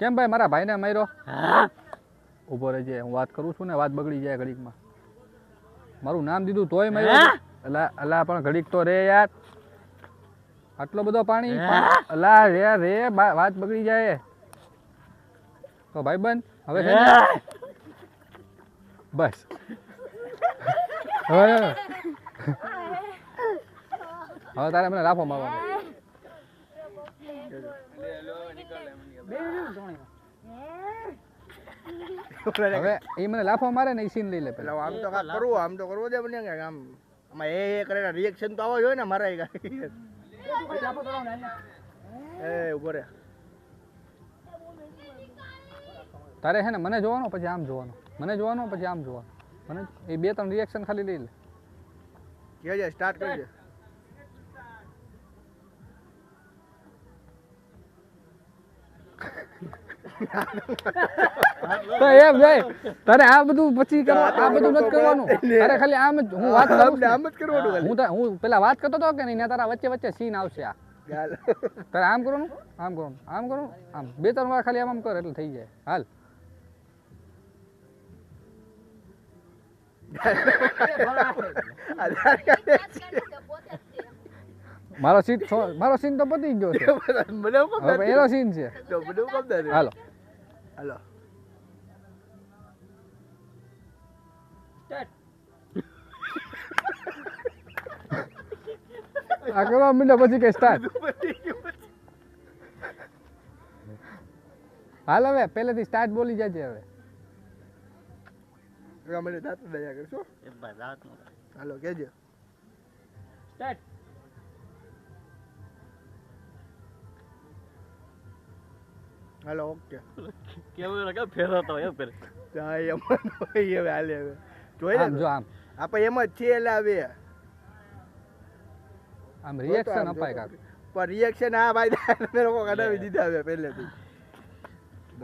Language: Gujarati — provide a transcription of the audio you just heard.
કેમ ભાઈ મારા ભાઈને માર્યો? ઊભો રહેજે હું વાત કરું છું ને વાત બગડી જાય ઘડીકમાં. મારું નામ દીધું તોય માર્યો અલા અલા પણ ઘડીક તો રે યાર. આટલો બધો પાણી અલા રે રે વાત બગડી જાય. તો ભાઈબંધ હવે છે બસ. હવે હવે. તારે મને રાખો મારવાનો હવે એ મને લાફો મારે ને એ સીન લઈ લે પેલા એટલે આમ તો કાંઈક કરવું આમ તો કરવું દે મને કે આમ આમાં એ એ કરીને રિએક્શન તો આવો જોઈએ ને મારા એ કાંઈ. એ ઊભો રે. તારે હે ને મને જોવાનો પછી આમ જોવાનો. મને જોવાનો પછી આમ જોવાનો. મને એ બે ત્રણ રિએક્શન ખાલી લઈ લે. કે સ્ટાર્ટ કરજે. તો એમ જાય તારે આ બધું પછી કરવા આ બધું નથી કરવાનું. તારે ખાલી આમ જ હું વાત કરું આમ જ કરવાનું હું હું પેલા વાત કરતો હતો કે નહીં તારા વચ્ચે વચ્ચે સીન આવશે આ. તારે આમ કરવાનું? આમ કરવાનું. આમ કરવાનું? આમ. બે ત્રણ વાર ખાલી આમ આમ કર એટલે થઈ જાય. હાલ. મારો સીન મારો સીન તો પતી ગયો છે. એનો સીન છે? હાલો. હાલો આ કરવા મીંડો પછી કે સ્ટાર્ટ હાલ હવે પહેલેથી સ્ટાર્ટ બોલી જાજે હવે હવે મને દાંત દયા કરશો હાલો કેજો સ્ટાર્ટ હાલો ઓકે કેવું કે ફેરવતો એમ ફેર હા એમ ભાઈ હવે હાલે હવે જોઈ આમ લે જો આમ આપણે એમ જ છીએ એટલે આવે આમ રિએક્શન અપાય કાક પણ રિએક્શન આ ભાઈ તમે લોકો કઢાવી દીધા હવે પહેલેથી